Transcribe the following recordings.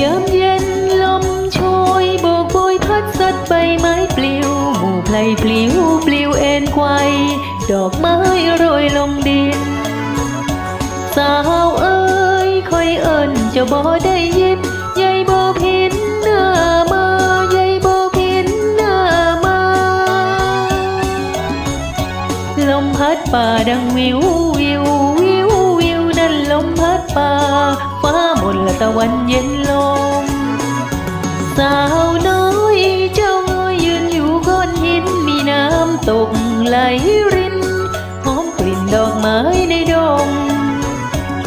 ยามเย็นลมโชยโบกโบยพัดสัดใบไม้ปลิวหมู่ไพลปลิวปลิวเอ็นไกวดอกไม้โรยลงดิน สาวเอ้ยคอยเอิญจะบ่ได้ยินยายบ่พินหน้ามายายบ่พินหน้ามา ลมพัดป่าดังวิววิววิววิวนั่นลมพัดป่าฟ้ามนละตะวันเย็น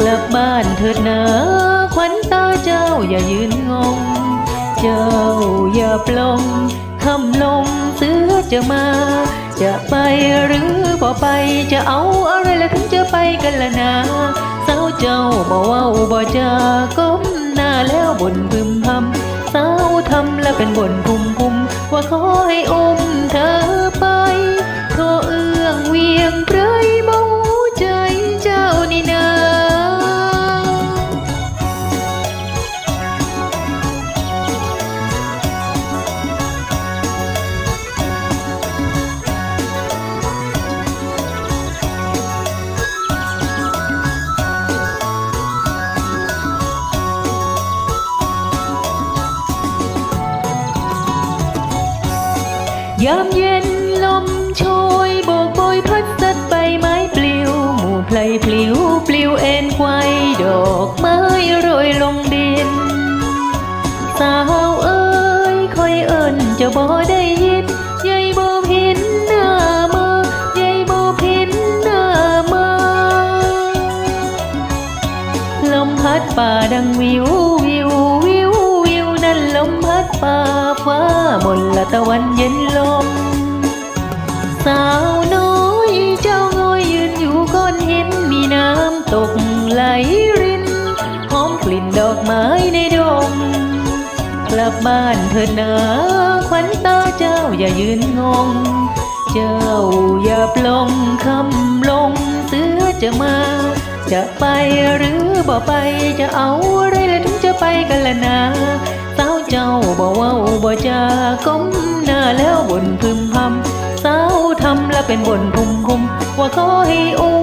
ลับบ้านเถิดนะขวัญตาเจ้าอย่ายืนงง เจ้าอย่าปลงคำลงเสือจะมา จะไปหรือบ่ไปจะเอาอะไรละถึงจะไปกันละนะสาวเจ้าบ่เว้าบ่จาก้มหน้าแล้วบ่นพึมพำสาวทำแล้วเป็นบ่น ยามเย็นลมโชยโบกโบยพัดสัดใบไม้ปลิว หมู่ไพลปลิวปลิวเอ็นไกวดอกไม้โรยลงดิน สาวเอ้ยคอยเอิญจะบ่ได้ยินยายบ่พินหน้ามายายบ่พินหน้ามาลมพัดป่าดังวิว ละตะวันเย็นลมสาวน้อยเจ้าง้อยยืนอยู่ก้อนหินมีน้ำตกไหลรินหอมกลิ่นดอกไม้ในดง กลับบ้านเถิดนะขวัญตาเจ้าอย่ายืนงง เจ้าอย่าปลงคำลงเสือจะมา จะไปหรือบ่ไปจะเอาอะไรละถึงจะไปกันละนะสา เจ้าบ่เว้าบ่จาก้มหน้าแล้วบ่นพึมพำสาวทำแล้วเป็นบ่นพุ่มพุ่มว่าขอให้อุ้